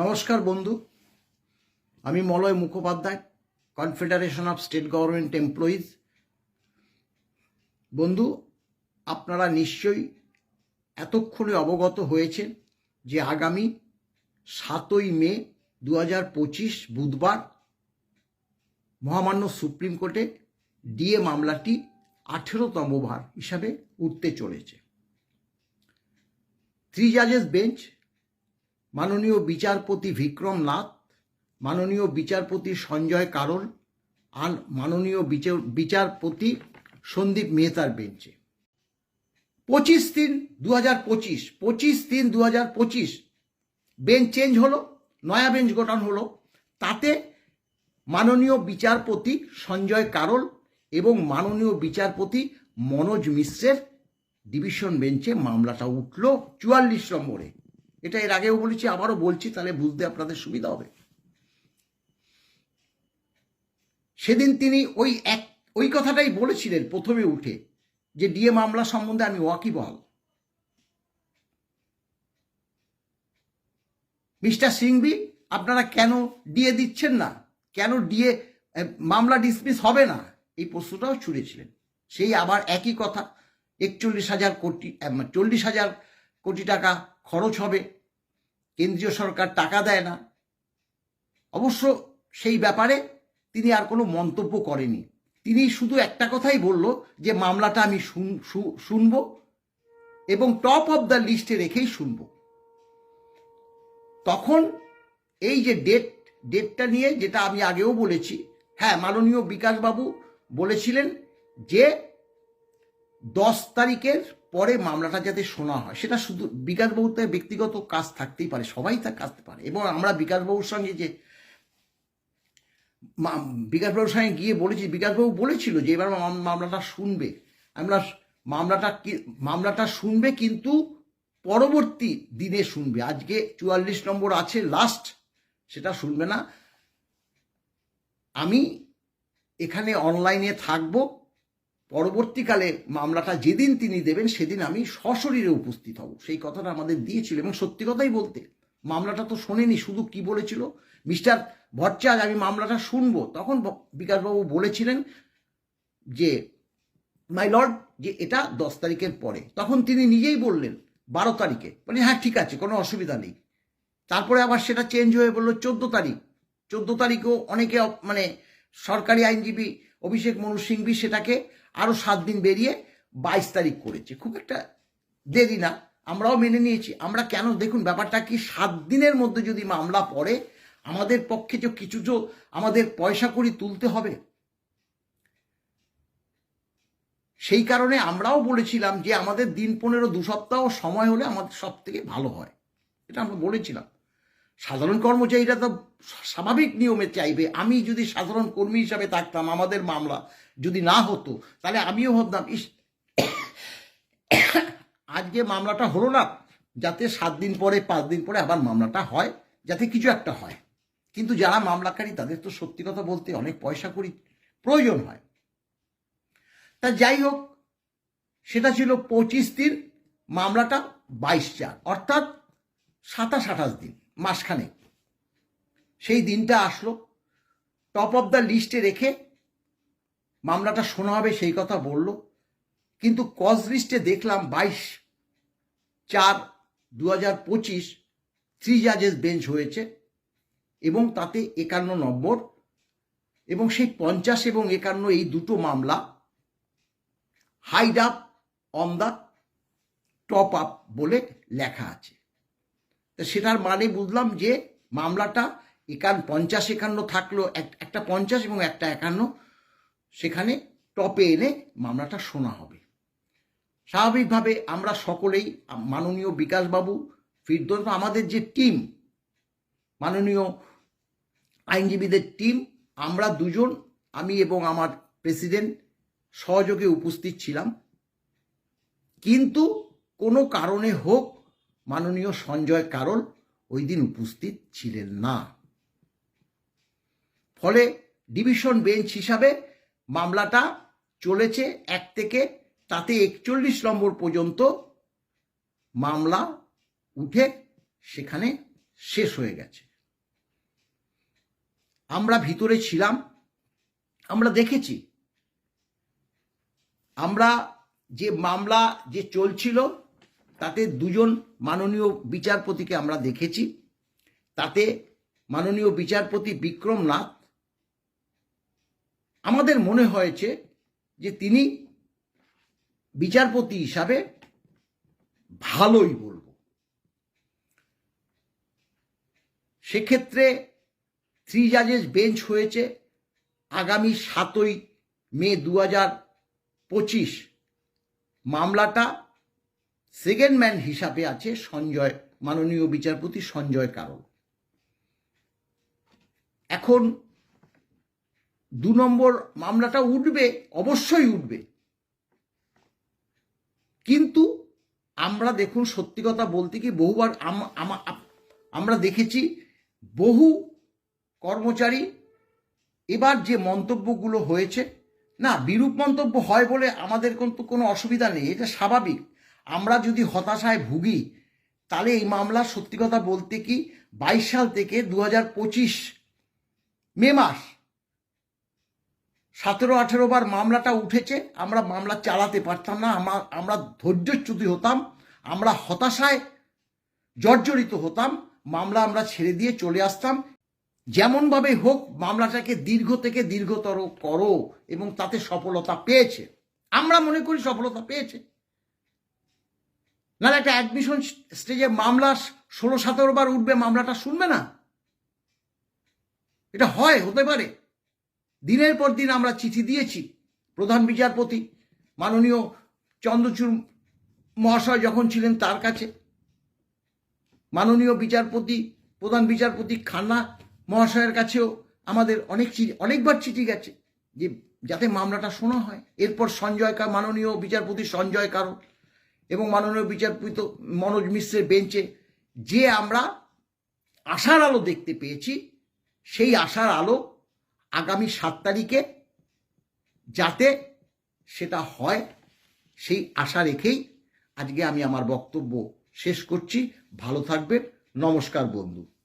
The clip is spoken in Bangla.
নমস্কার বন্ধু। আমি Malay Mukhopadhyay confederation of state government employees বন্ধু, আপনারা নিশ্চয়ই এতক্ষণে অবগত হয়েছেন যে আগামী সাতই মে দু হাজার পঁচিশ বুধবার মহামান্য সুপ্রিম কোর্টে ডিএ মামলাটি আঠেরোতম ভার হিসাবে উঠতে চলেছে। থ্রি জাজেস বেঞ্চ মাননীয় বিচারপতি বিক্রম নাথ, মাননীয় বিচারপতি সঞ্জয় কারল আর মাননীয় বিচার, বিচারপতি সন্দীপ মেহতার বেঞ্চে। পঁচিশ তিন দু হাজার পঁচিশ পঁচিশ তিন দু হাজার পঁচিশ, বেঞ্চ চেঞ্জ হলো, নয়া বেঞ্চ গঠন হলো। তাতে মাননীয় বিচারপতি সঞ্জয় কারল এবং মাননীয় বিচারপতি মনোজ মিশ্রের ডিভিশন বেঞ্চে মামলাটা উঠল চুয়াল্লিশ নম্বরে। এটা এর আগেও বলেছি, আবারও বলছি, তাহলে বুঝতে আপনাদের সুবিধা হবে। সেদিন তিনি ওই এক, ওই কথাটাই বলেছিলেন প্রথমে উঠে, যে ডিএ মামলা সম্বন্ধে আমি ওয়াকিবহাল। মিস্টার সিংবি, আপনারা কেন ডিএ দিচ্ছেন না? কেন ডিএ মামলা ডিসমিস হবে না? এই প্রশ্নটাও ছুড়েছিলেন। সেই আবার একই কথা, একচল্লিশ হাজার কোটি চল্লিশ হাজার কোটি টাকা খরচ হবে। কেন্দ্রীয় সরকার টাকা দেয় না। অবশ্য সেই ব্যাপারে তিনি আর কোনো মন্তব্য করেনি। তিনি শুধু একটা কথাই বলল যে, মামলাটা আমি শুনব এবং টপ অফ দ্য লিস্টে রেখেই শুনব। তখন এই যে ডেট ডেটটা নিয়ে যেটা আমি আগেও বলেছি হ্যাঁ মাননীয় বিকাশবাবু বলেছিলেন যে, দশ তারিখের পরে মামলাটা যাতে শোনা হয়, সেটা শুধু বিকাশবাবুর তো ব্যক্তিগত কাজ থাকতেই পারে, সবাই তার কাজতে পারে। এবং আমরা বিকাশবাবুর সঙ্গে যে বিকাশবাবুর সঙ্গে গিয়ে বলেছি, বিকাশবাবু বলেছিল যে এবার মামলাটা শুনবে। আমরা মামলাটা মামলাটা শুনবে কিন্তু পরবর্তী দিনে শুনবে। আজকে চুয়াল্লিশ নম্বর আছে লাস্ট সেটা শুনবে না। আমি এখানে অনলাইনে থাকব। পরবর্তীকালে মামলাটা যেদিন তিনি দেবেন, সেদিন আমি সশরীরে উপস্থিত হব। সেই কথাটা আমাদের দিয়েছিল এবং সত্যি কথাই বলতে, মামলাটা তো শোনেনি, শুধু কি বলেছিল? মিস্টার ভট্টাচার্য, আমি মামলাটা শুনব। তখন বিকাশবাবু বলেছিলেন যে, মাই লর্ড, যে এটা দশ তারিখের পরে। তখন তিনি নিজেই বললেন, বারো তারিখে। মানে হ্যাঁ ঠিক আছে, কোনো অসুবিধা নেই। তারপরে আবার সেটা চেঞ্জ হয়ে বলল, চোদ্দ তারিখ। চোদ্দ তারিখও অনেকে মানে সরকারি আইনজীবী অভিষেক মনু সিংভি সেটাকে আরও সাত দিন বেরিয়ে বাইশ তারিখ করেছে। খুব একটা দেরি না, আমরাও মেনে নিয়েছি। আমরা কেন, দেখুন, ব্যাপারটা কি, সাত দিনের মধ্যে যদি মামলা পড়ে, আমাদের পক্ষে যে কিছু তো আমাদের পয়সা করি তুলতে হবে। সেই কারণে আমরাও বলেছিলাম যে আমাদের দিন পনেরো, দু সপ্তাহ সময় হলে আমাদের সব থেকে ভালো হয়। এটা আমরা বলেছিলাম। সাধারণ কর্মচারীরা তো স্বাভাবিক নিয়মে চাইবে, আমি যদি সাধারণ কর্মী হিসাবে থাকতাম, আমাদের মামলা যদি না হতো, তাহলে আমিও ভাবতাম ইস, আজকে মামলাটা হলো না, যাতে সাত দিন পরে, পাঁচ দিন পরে আবার মামলাটা হয়, যাতে কিছু একটা হয়। কিন্তু যারা মামলাকারী, তাদের তো সত্যি কথা বলতে অনেক পয়সা করি প্রয়োজন হয়। তা যাই হোক, সেটা ছিল পঁচিশ দিন, মামলাটা বাইশ চার, অর্থাৎ সাতাশ আঠাশ দিন। মাসখানেক। সেই দিনটা আসলো। টপ অফ দ্য লিস্টে রেখে মামলাটা শোনা হবে, সেই কথা বলল। কিন্তু কজ লিস্টে দেখলাম বাইশ চার দু হাজার পঁচিশ থ্রি জাজেস বেঞ্চ হয়েছে এবং তাতে একান্ন নম্বর এবং সেই পঞ্চাশ এবং একান্ন এই দুটো মামলা hide up on the top up বলে লেখা আছে। তা সেটার মানে বুঝলাম যে মামলাটা একান পঞ্চাশ একান্ন থাকল, এক- একটা পঞ্চাশ এবং একটা একান্ন। সেখানে টপে এনে মামলাটা শোনা হবে। স্বাভাবিকভাবে আমরা সকলেই, মাননীয় বিকাশবাবু, ফিরদোস আমাদের যে টিম, মাননীয় আইনজীবীদের টিম, আমরা দুজন, আমি এবং আমার প্রেসিডেন্ট সহযোগে উপস্থিত ছিলাম। কিন্তু কোনো কারণে হোক মাননীয় সঞ্জয় কারল ওই দিন উপস্থিত ছিলেন না। ফলে ডিভিশন বেঞ্চ হিসাবে মামলাটা চলেছে এক থেকে তাতে একচল্লিশ নম্বর পর্যন্ত মামলা উঠে সেখানে শেষ হয়ে গেছে। আমরা ভিতরে ছিলাম, আমরা দেখেছি। আমরা যে মামলা যে চলছিল তাতে দুজন মাননীয় বিচারপতিকে আমরা দেখেছি। তাতে মাননীয় বিচারপতি বিক্রম নাথ। আমাদের মনে হয়েছে যে তিনি বিচারপতি হিসাবে ভালোই বলব। সেক্ষেত্রে থ্রি জাজেস বেঞ্চ হয়েছে আগামী সাতই মে দু হাজার পঁচিশ। মামলাটা সেকেন্ড ম্যান হিসাবে আছে সঞ্জয়, মাননীয় বিচারপতি সঞ্জয় কারণ এখন দু নম্বর মামলাটা উঠবে, অবশ্যই উঠবে। কিন্তু আমরা দেখুন, সত্যি কথা বলতে কি বহুবার আমরা দেখেছি বহু কর্মচারী এবার যে মন্তব্যগুলো হয়েছে, না বিরূপ মন্তব্য হয় বলে আমাদের কিন্তু কোনো অসুবিধা নেই, এটা স্বাভাবিক। আমরা যদি হতাশায় ভুগি, তাহলে এই মামলা সত্যি কথা বলতে কি বাইশ সাল থেকে দু হাজার পঁচিশ মে মাস সতেরো, আঠেরো বার মামলাটা উঠেছে, আমরা মামলা চালাতে পারতাম না আমরা আমরা ধৈর্যচ্যুতি হতাম, আমরা হতাশায় জর্জরিত হতাম, মামলা আমরা ছেড়ে দিয়ে চলে আসতাম। যেমনভাবে হোক, মামলাটাকে দীর্ঘ থেকে দীর্ঘতর করো এবং তাতে সফলতা পেয়েছে। আমরা মনে করি সফলতা পেয়েছে। না একটা অ্যাডমিশন স্টেজে মামলা ষোলো সতেরো বার উঠবে, মামলাটা শুনবে না? এটা হয়, হতে পারে। দিনের পর দিন আমরা চিঠি দিয়েছি প্রধান বিচারপতি, মাননীয় চন্দ্রচূড় মহাশয় যখন ছিলেন তার কাছে। মাননীয় বিচারপতি, প্রধান বিচারপতি খান্না মহাশয়ের কাছেও আমাদের অনেক চিঠি, অনেকবার চিঠি গেছে যে যাতে মামলাটা শোনা হয়। এরপর সঞ্জয় মাননীয় বিচারপতি সঞ্জয় কারও এবং মাননীয় বিচারপতি মনোজ মিশ্রের বেঞ্চে যে আমরা আশার আলো দেখতে পেয়েছি, সেই আশার আলো আগামী সাত তারিখে যাতে সেটা হয়, সেই আশা রেখেই আজকে আমি আমার বক্তব্য শেষ করছি। ভালো থাকবেন। নমস্কার বন্ধু।